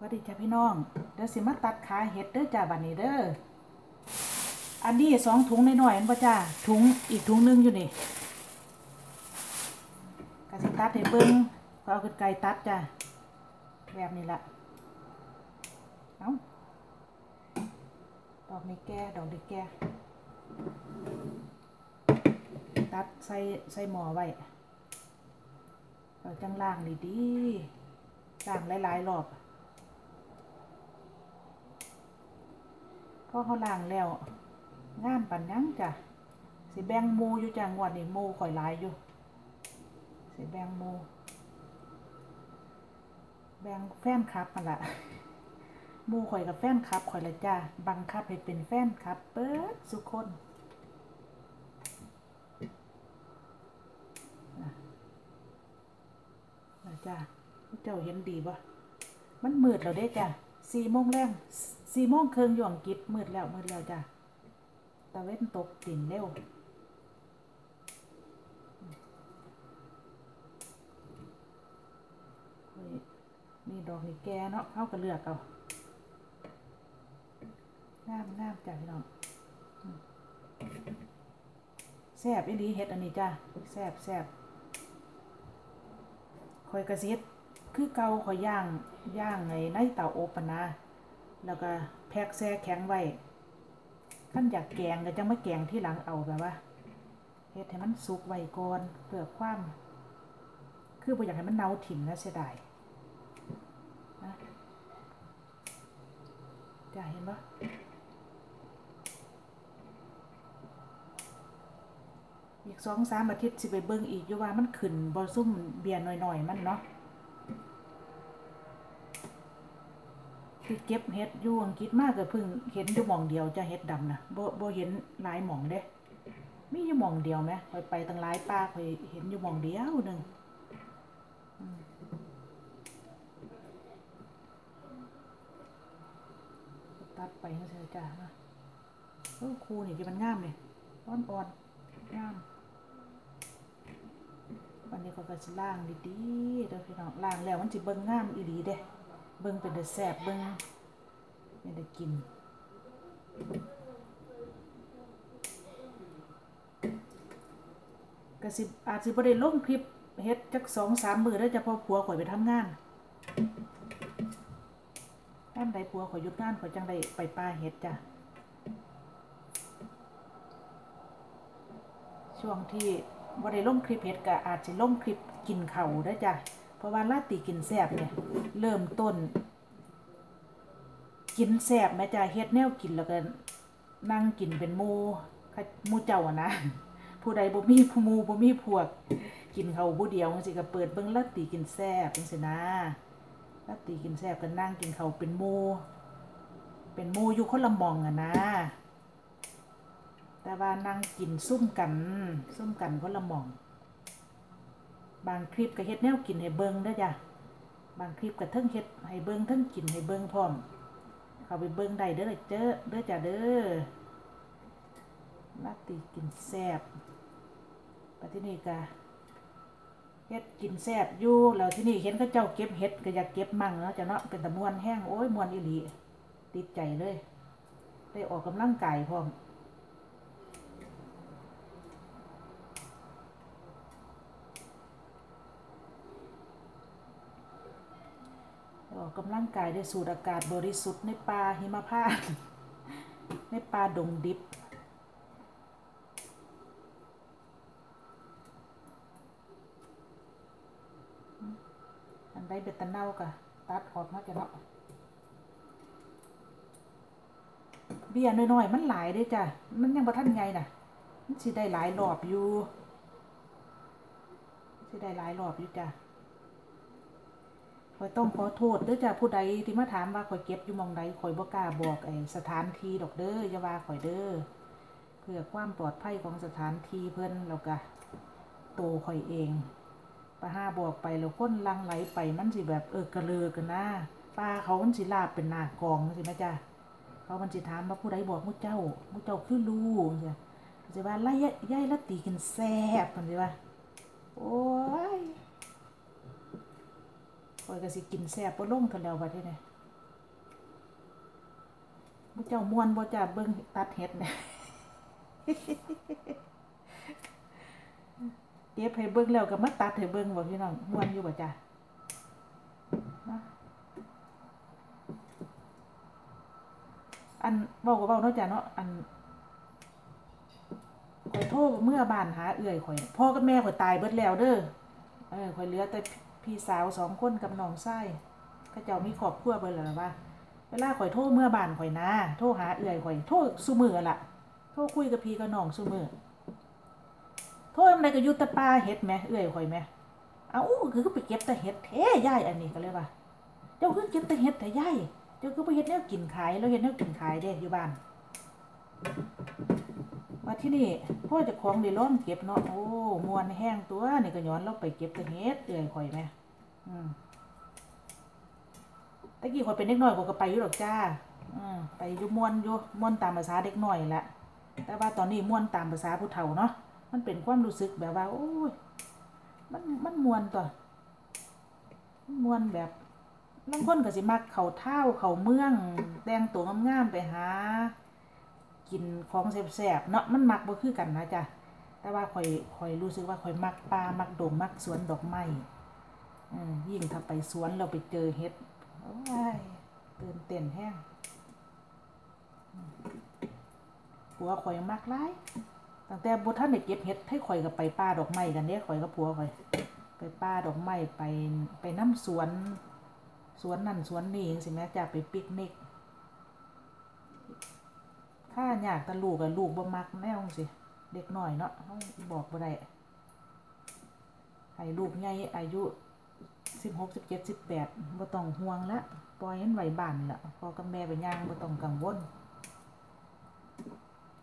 สวัสดีจ้าพี่น้อง เดี๋ยวสิมาตัดขาเห็ดเด้อจ้าบัดนี้เด้อ อันนี้สองถุงน้อยๆอันบ่จ้าถุงอีกถุงหนึงอยู่นี่กสิตัดให้เบิ่งก็เอาขึ้นไกลตัดจ้าแบบนี้ละเอ้าดอกนี้แก่ดอกนี้แก่ตัดใส่ใส่หม้อไว้เราจังล่างดีๆล่างหลายๆรอบ พอเขาล้างแล้วงามปันยังจ้ะสิแบงมูอยู่จ้ะงวดนี้มูข่อยลายอยู่ สิแบงมูแบงแฟนคลับมันละมูข่อยกับแฟนคลับข่อยละจ้ะบังคับให้เป็นแฟนคลับเปิดสุคนนะจ้ะเจ้าเห็นดีปะมันมืดแล้วเด้จ้ะสี่โมงแรง สี่โมงครึ่งอยู่อังกฤษมืดแล้วมืดแล้วจ้ะตะเว้นตกติ่นเร็วนี่ดอกนี่แกเนาะเข้ากับเลือกเอางามงามจ้ะพี่น้องแซ่บอีหลีเฮ็ดอันนี้จ้ะแซ่บแซ่บคอยกระซิดคือเกาคอยย่างย่างในในเตาอบปนะ แล้วก็แพ็คแซ่แข็งไว้ขั้นอยากแกงก็จะไมาแกงที่หลังเอาแบบว่าเฮ็ดให้มันสุกไว้ก่อนเพื่อความ คือบ่อยากให้มันเน่าถิ่มนะเสียดายนะจะเห็นปะอีกสองสามอาทิตย์สิไปเบิ่งอีกอยู่ว่ามันขึ้นบอซุ่มเบียร์หน่อยๆ มันเนาะ ที่เก็บเห็ดอยู่อังกฤษมากก็เพิ่งเห็นอยู่หม่องเดียวจะเห็ดดำนะบ่บ่เห็นหลายหม่องเด้มีอยู่หม่องเดียวไหมคอยไปตั้งหลายป้าคอยเห็นอยู่หม่องเดียวหนึ่งตัดไปนะเสียจ้านะเออครูนี่ที่มันง่ามเลยอ่อนอ่อนๆงามวันนี้ก็สิล่างดีๆเด้อพี่น้องล่างแล้วมันสิเบิ่งง่ามอีหลีเด้ เบิ่งเป็นแต่แซบเบิ่งไม่ได้กินก็สิบอาจสิบ่ได้ลงคลิปเฮ็ดจักสองสามมือแล้วจะพอผัวข่อยไปทำงานแอมใดผัวข่อยหยุดงานข่อยจังได้ไปป่าเฮ็ดจ้ะช่วงที่บ่ได้ลงคลิปเฮ็ดก็อาจสิลงคลิปกินเข้าวเด้จ้ะ เพราะว่าลาตีกินแซบเนี่ยเริ่มต้น กินแซบแม่จ้ะเฮ็ดแนวกินแล้วก็นั่งกินเป็นมูมูเจ้าอะนะ ผู้ใดบ่มีผู้มูบ่มีพวก กินเขาผู้เดียวจังซี่ก็เปิดเบิ่งลาตีกินแซบจังซี่นะลาตีกินแซบก็นั่งกินเขาเป็นมูเป็นมูอยู่คนละมองอะนะแต่ว่านั่งกินซุ่มกัน ซุ่มกันคนละมอง บางคลิปก็เฮ็ดแนวกินให้เบิ่งเด้อจ้ะบางคลิปก็เทั้งเฮ็ดให้เบิ่งเทั้งกินให้เบิ่งพร้อม เข้าไปเบิ่งได้เด้อเจ้อเด้อจ้ะเด้อลาตีกินแซ่บปัจจุบันก็เฮ็ดกินแซ่บอยู่แล้วที่นี่เห็นเขาเจ้าเก็บเฮ็ดก็อยากเก็บมั่งเนาะจ้ะเนาะเป็นตะมวนแห้งโอ้ยมวนอีหลีติดใจเลย ได้ออกกำลังกายพร้อม ออกกำลังกายได้สูดอากาศบริสุทธิ์ในป่าหิมพาตในป่าดงดิบ อันใดเบ็ดตะเน่ากะตัดออกมาจะเนาะเบี้ยน้อยๆ มันหลายเด้จ้ะ มันยังบ่ทันไงน่ะ มันสิได้หลายรอบอยู่สิได้หลายรอบอยู่จ้ะ ข่อยต้องขอโทษเด้อจ้ะผู้ใดที่มาถามว่าข่อยเก็บอยู่มองใดข่อยบ่กล้าบอกไอ้สถานที่ดอกเด้ออย่าว่าข่อยเด้อเพื่อความปลอดภัยของสถานที่เพิ่นแล้วก็โตข่อยเองปะห้าบอกไปแล้วคนลังไหลไปมันสิแบบเออกระเลือกันนะป้าเขามันสิลาบเป็นหน้ากองสิแม่จ้ะเขามันสิถามว่าผู้ใดบอกมุเจ้ามุเจ้าคือรู้จ้ะสิว่าไล่ยายละตีกินแซ่บมันสิว่าโอ้ย ข่อยก็สิกินแซ่บบ่ลงเท่าแล้วบัดนี้เนี่เจ้ามวนบ่จ้าเบิ่งตัดเฮ็ดเนี่ยเก็บให้เบิ่งแล้วก็มาตัดให้เบิ่งบ่พี่น้องม่วนอยู่บ่จ้ะอันเว้าก็เว้าเนาะจ้ะเนาะอันข่อยโทรเมื่อบ้านหาเอื้อยข่อยพ่อกับแม่ข่อยตายเบิดแล้วเด้อเออข่อยเหลือแต่ พี่สาวสองคนกับน้องชายเขาเจ้ามีครอบครัวเบิดแล้วล่ะว่าเวลาข่อยโทรเมื่อบ้านข่อยนะโทรหาเอื้อยข่อยโทรซุมือล่ะโทรคุยกับพี่กับน้องซุมือโทษอะไรก็อยุตะปลาเฮ็ดแหมเอื้อยข่อยแหมเอาคือไปเก็บแต่เฮ็ดแท้ยายอันนี้ก็เลยว่าเจ้าคือเก็บแต่เฮ็ดแต่ย่ายเจ้าคือไปเฮ็ดแนวกินขายแล้วเฮ็ดแนวกินขายเด้อยู่บ้าน มาที่นี่พ่อจะของได้ร้อเก็บเนาะโอ้มวนแห้งตัวนี่ก็ย้อนเราไปเก็บต่เฮ็ดเอื้อยข่อยแหมอืมตะกี้ข่อยเป็นเด็กน้อยข่อยก็ไปอยู่ดอกจ้าอืมไปอยู่มวนอยู่มวนตามภาษาเด็กน้อยแหละแต่ว่าตอนนี้มวนตามภาษาผู้เฒ่าเนาะมันเป็นความรู้สึกแบบว่า โอ้ยมันมันมวนตัวมันมวนแบบบางคนก็สิมักเขาเท่าเขาเมือง แต่งตัวงามๆไปหา กินของแซ่บๆเนาะมันมักบ่คือกันนะจ๊ะแต่ว่าข่อยข่อยรู้สึกว่าข่อยมักป่ามักดงมักสวนดอกไม้อืมยิ่งถ้าไปสวนเราไปเจอเห็ดโอ้ยตื่นเต้นแห้งผัวข่อยมักหลายตั้งแต่บุท่านได้เก็บเห็ดให้ข่อยกับไปป่าดอกไม้กันเด้ข่อยกับผัวข่อย ไปป่าดอกไม้ไปไปน้ำสวน สวนนั่นสวนนี่จังสิแม่จะไปปิกนิก ข้าอยากแต่ลูกกับลูกบ่มักแนวจังสิ เด็กหน้อยเนาะบอกบ่ได้ให้ลูกใหญ่อายุสิบหกสิบเจ็ดสิบแปดบ่ต้องห่วงละปล่อยให้ไหวบ้านละพอกับแม่ไปย่างบ่ต้องกังวล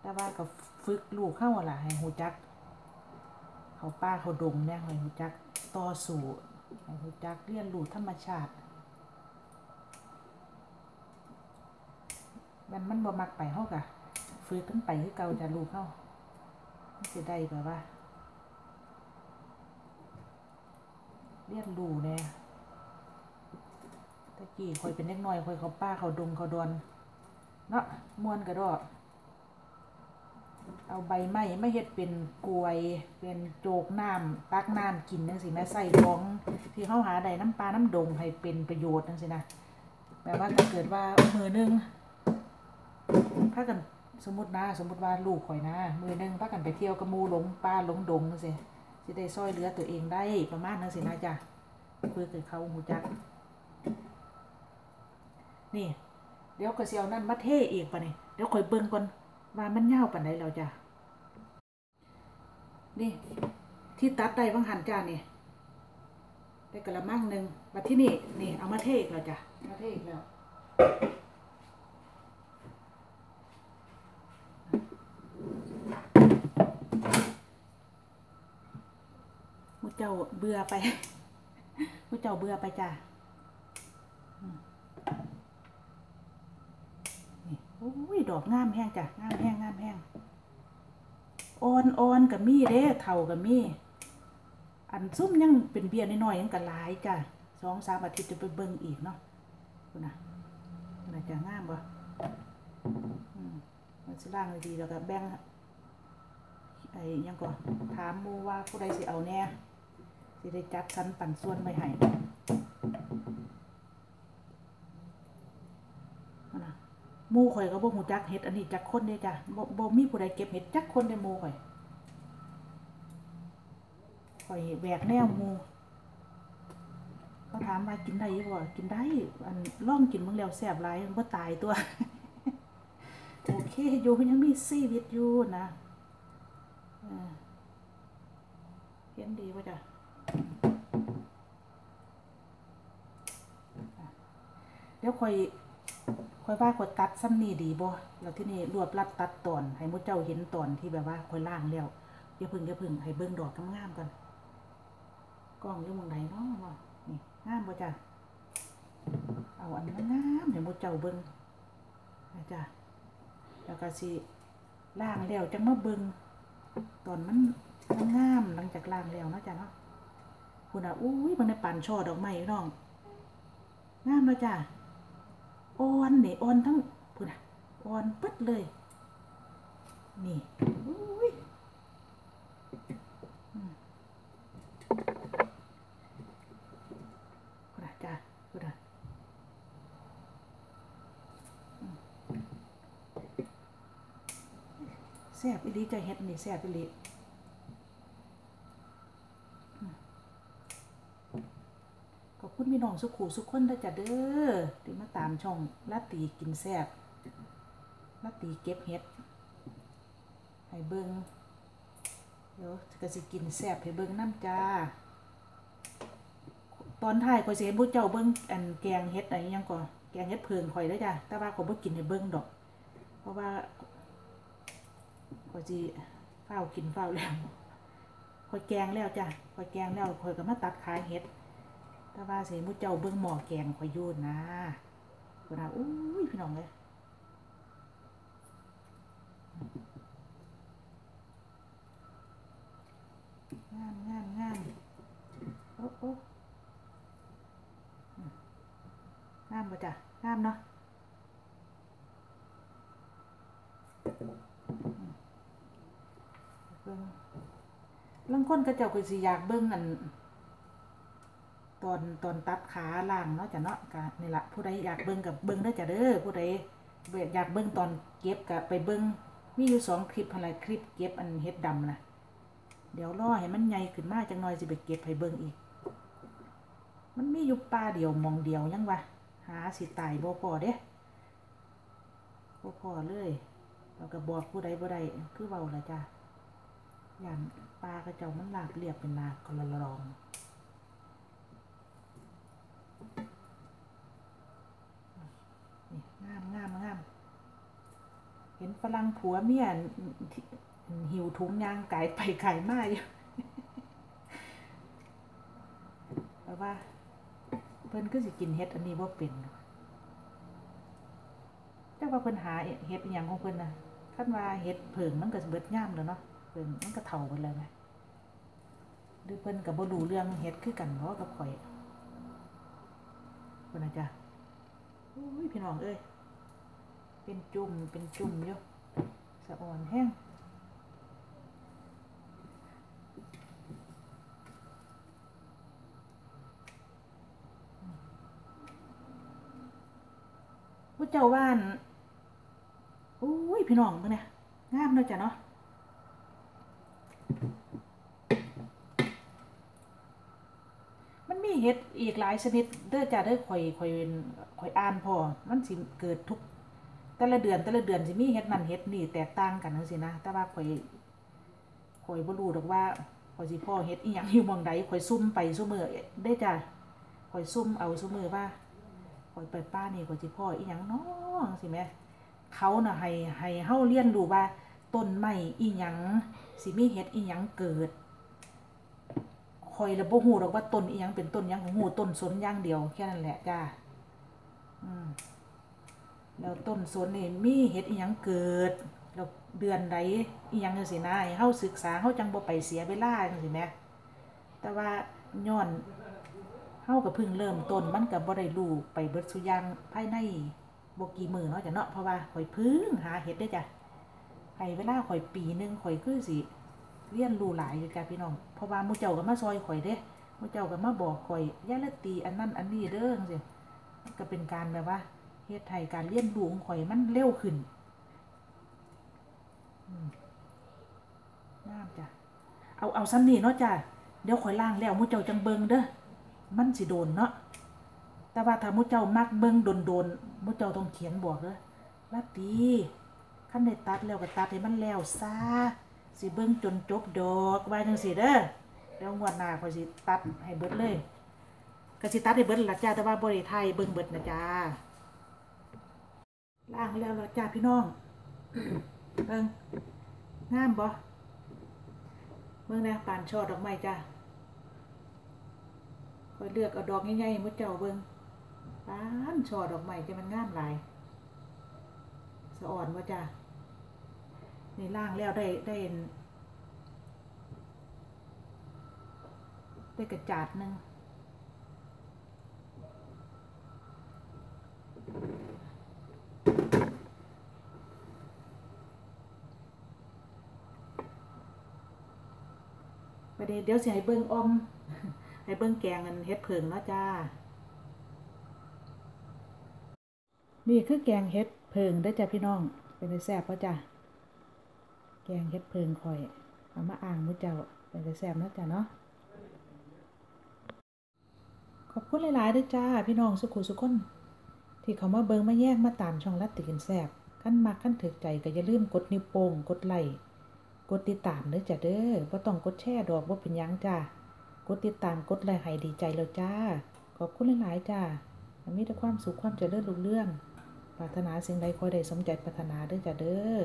แต่ว่าก็ฝึกลูกเข้าล่ะให้หูจัก เขาป้าเขาดงเนี่ยให้หูจักต่อสู้ให้หูจักเรียนรู้ธรรมชาติมันมันบ่มักไปเฮากะ ฝึกกันไปคือเก่าจะลูกเฮามันสิได้แบบว่า เรียนรู้แน่ตะกี้ข่อยเป็นเด็กน้อยข่อยเขาป้าเขาดงเขาดอนเนาะม่วนกระดอกเอาใบไม้ไม่เฮ็ดเป็นกลวย เป็นโจกน้ำตักน้ำกินจังซี่แม่ใส่ของที่เขาหาได้น้ำปลาน้ำดงให้เป็นประโยชน์จังซี่นะแบบว่าถ้าเกิดว่ามือหนึงพากัน สมมตินะสมมติว่าลูกข่อยนะ มือหนึงพากันไปเที่ยวกับหมู่หลงป่าหลงดงจังซี่สิได้ซอยเหลือตัวเองได้ประมาณนั้นสินะจ้ะคุยกับเขาหูจัก นี่ เดี๋ยวก็สิเอานั่นมาเทอีกปะเนี่ยเดี๋ยวข่อยเบิ่งก่อนว่ามันยาปานใดแล้วจ้ะนี่ ที่ตัดได้บางหันจ้านี่ได้กระมังหนึ่งมาที่นี่นี่เอามาเทอีกแล้วจ้ะมาเทอีกแล้ว มุเจ้าเบื่อไปมุเจ้าเบื่อไปจ้ะนี่โอ้ย ดอกงามแห้งจ้ะ งามแห้งงามแห้งอ่อนอ่อนกับมีเด้เท่ากับมีอันซุ่มยังเป็นเบียร์น้อยๆยังกะหลายจ้ะสองสามอาทิตย์จะไปเบิ่งอีกเนาะคุณน่ะคุณนะจะงามบ่มันสิล่างดีแล้วก็แบ่งไอ้ยังก่อนถามมูว่าผู้ใดสิเอาแน่ สิได้จัดสรรปันส่วนไว้ให้นั่นน่ะหมู่ข่อยก็บ่ฮู้จักเฮ็ดอันนี้จักคนเด้จ้ะบ่บ่มีผู้ใดเก็บเฮ็ดจักคนในหมู่ข่อยข่อยแหวกแนวหมู่เขาถามว่ากินได้อยู่บ่กินได้ อันลองกินเบิ่งแล้วแซ่บหลายบ่ตายตัว โอเคอยู่ยังมีชีวิตอยู่นะเออเห็นดีป่ะจ้ะ ดี๋ยวข่อยค่อยว่าค่อยตัดซ้ำนี่ดีบ่แล้วที่นี่รวบรัดตัดตอน ให้มุเจ้าเห็นตอนที่แบบว่าค่อยล่างแล้วอย่าพึ่งอย่าพึ่งให้เบิ่งดอกงามๆก่อนกล้องอยู่มองไหนเนาะนี่งามบ่จ้ะเอาอันนั้นงามให้มุเจ้าเบิ่งนะจ้ะแล้วก็สิล่างแล้วจังมาเบิ่งตอนมันมันงามหลังจากล่างแล้วนะจ้ะเนาะคุณอะอุ้ยมันได้ปั่นช่อดอกไม้น้องงามเนาะจ้ะ อ่อนนี่อ่อนทั้งพุ่นะอ่อนปึ๊ดเลย นี่อุ้ยพูด่าจ้ากูด่าอืมแซ่บอีหลีใจเฮ็ดนี่แซ่บอีหลีอืมขอบ คุณพี่น้องสุขูสุขคนเด้จ้ะเด้อที่มาตามช่องลาตีกินแซ่บลาตีเก็บเฮ็ดให้เบิงเดี๋ยวก็สิกินแซ่บให้เบิงน้ำจ้า ตอนท้ายขอยสิให้ผู้เจ้าเบิงอันแกงเฮ็ดอะไรยังก่อนแกงเฮ็ดเพิงขอยเด้จ้ะแต่ว่าขอยบ่กินให้เบิงดอก เพราะว่าขอยสิฟ้าวกินฟ้าวแล้วขอยแกงแล้วจ้ะขอยแกงแล้วขอยก็มาตัดขายเฮ็ด แต่ว่าสิให้ผู้เจ้าเบิงหม้อแกงข่อยยู่นะพุ่นน่ะอุ้ยพี่น้องเอ้ยงามงามงามโอ้โอ้งามป่ะจ้ะงามเนาะอืมเบิ่งลางคนก็เจ้าก็สิอยากเบิ่งอัน ตอนตอนตัดขาล่างเนาะจ้ะเนาะกะนี่ละผู้ใดอยากเบิ่งกับเบิ่งเด้อจ้ะเด้อผู้ใดอยากเบิ่งตอนเก็บก็ไปเบิ่งมีอยู่สองคลิปอะไรคลิปเก็บอันเฮ็ดดำนะเดี๋ยวรอให้มันใหญ่ขึ้นมาจังหน่อยสิไปเก็บให้เบิ่งอีก มันมีอยู่ป่าเดียวมองเดียวยังวะหาสิตายบ่พอเด้บ่พอเลยเราก็บอกผู้ใดบ่ได้คือเว้าละจ้ะย่านป่ากระเจ้ามันหลาบเรียบเป็นนาคละรอง งามงามงามเห็นฝรั่งผัวเมียที่หิวถุงยางไก่ไปไก่มาอยู่แต่ว่า เพิ่นก็สิกินเฮ็ดอันนี้บ่าเป็นจักว่าเพิ่นหาเฮ็ดอหยังของเพิ่นน่ะคันว่าเฮ็ดเผิงมันก็เบิดย่ามแล้วเนาะเพิ่นมันก็เฒ่าไปแล้วไงหรือเพิ่นก็บ่รู้เรื่องเฮ็ดคือกันบ่กับข่อย เพิ่นนะจ้ะโอ้ยพี่น้องเอ้ย เป็นจุ่ม เป็นจุ่มอยู่สะอ่อนแห้งผู้เจ้าว่านอุ้ยพี่น้องมึงเนี่ยงามเนาะจ้ะเนาะ มันมี เห็ดอีกหลายชนิดเด้อจ้ะเด้อข่อยข่อยข่อยอ่านพอมันสิเกิดทุก แต่ละเดือนแต่ละเดือนสิมีเห็ดนั่นเห็ดนี่แตกต่างกันจังซี่นะแต่ว่าข่อยข่อยบ่รู้ดอกว่าข่อยสิพ่อเห็ดอีหยังอยู่หม่องใดข่อยซุ่มไปซุมื้อเด้อจ้ะข่อยซุ่มเอาซุมื้อว่าข่อยไปป้านี่ข่อยสิพ่ออีหยังน้องสิแม่เขาน่ะให้ให้เฮาเรียนรู้ว่าต้นไม้อีหยังสิมีเฮ็ดอีหยังเกิด ข่อยและบ่ฮู้ดอกว่าต้นอีหยังเป็นต้นยังของฮู้ต้นสนอย่างเดียวแค่นั้นแหละจ้าอืมแล้วต้นสนนี่มีเฮ็ดอีหยังเกิดแล้วเดือนใดอีหยังจังซี่นะให้เฮาศึกษาเฮาจังบ่ไปเสียเวลาจังซี่แหมแต่ว่าย้อนเฮาก็เพิ่งเริ่มต้นมันก็บ่ได้รู้ไปเบิดซุอย่างภายในบ่กี่มื้อเนาะจ้ะเนาะเพราะว่าข่อยพิ่งหาเฮ็ดได้จ้ะให้เวลาข่อยปีหนึงข่อยคือสิ เรียนรู้หลายอยู่จ้ะพี่น้องเพราะว่ามูเจ้าก็มาซอยข่อยเด้มูเจ้าก็มาบอกข่อยย่าละตีอันนั้นอันนี้เด้อจังซี่มันก็เป็นการแบบว่าเฮ็ดให้การเรียนรู้ของข่อยมันเร็วขึ้นอืมงาจ้ะเอาเอาซ้ำนี่เนาะจ้ะเดี๋ยวข่อยล้างแล้วมูเจ้าจังเบิงเด้อมันสิโดนเนาะแต่ว่าถ้ามุเจ้ามักเบิงโดนโดนมุเจ้าต้องเขียนบอกเด้อลาตีขั้นได้ตัดแล้วก็ตัดให้มันแล้วซา สิเบิ่งจนจบดอกว่าจังซี่เด้อเดี๋ยวงวดหน้าข่อยสิตัดให้เบิดเลยก็สิตัดให้เบิดละจ้าแต่ว่าบ่ได้ถ่ายเบิ่งเบิดนะจ้าล้างแล้วละจ้าพี่น้องเบิ่งงามบ่เบิ่งแนวปานช่อดอกไม้จ้าคอยเลือกเอาดอกใหญ่ๆมุดเจ้าเบิ่งปานช่อดอกไม้จะมันงามหลายสะอ่อนว่าจ้า ในล่างแล้วได้ได้ได้กระจาดหนึ่งประเดี๋ยวเดี๋ยวสิให้เบิ้งอมให้เบิ้งแกงกันเฮ็ดเพิงเนาะจ้า นี่คือแกงเฮ็ดเพิงได้จ้ะพี่น้อง เป็นแซ่บเพราะจ้ะ แกงเฮ็ดเพลิงข่อยเอามาอ่างมื้อเจ้าเป็นแซ่บนะจ้ะเนาะขอบคุณหลายๆเด้วยจ้า พี่น้องสุขุสุขคนที่เขามาเบิงมาแย่งมาตามช่องลัดติกินแซบขั้นมักขั้นถึกใจก็อย่าลืมกดนิ้วโป้งกดไลค์กดติดตามเด้อจ้าเด้อบ่ต้องกดแชร์ดอกบ่เป็นยังจ้ากดติดตามกดไลค์ให้ดีใจแล้วจ้า ขอบคุณหลายๆจ้ามีแต่ความสุขความเจริญรุ่งเรืองปรารถนาสิ่งใดขอให้ได้สมใจปรารถนาเด้อจ้าเด้อ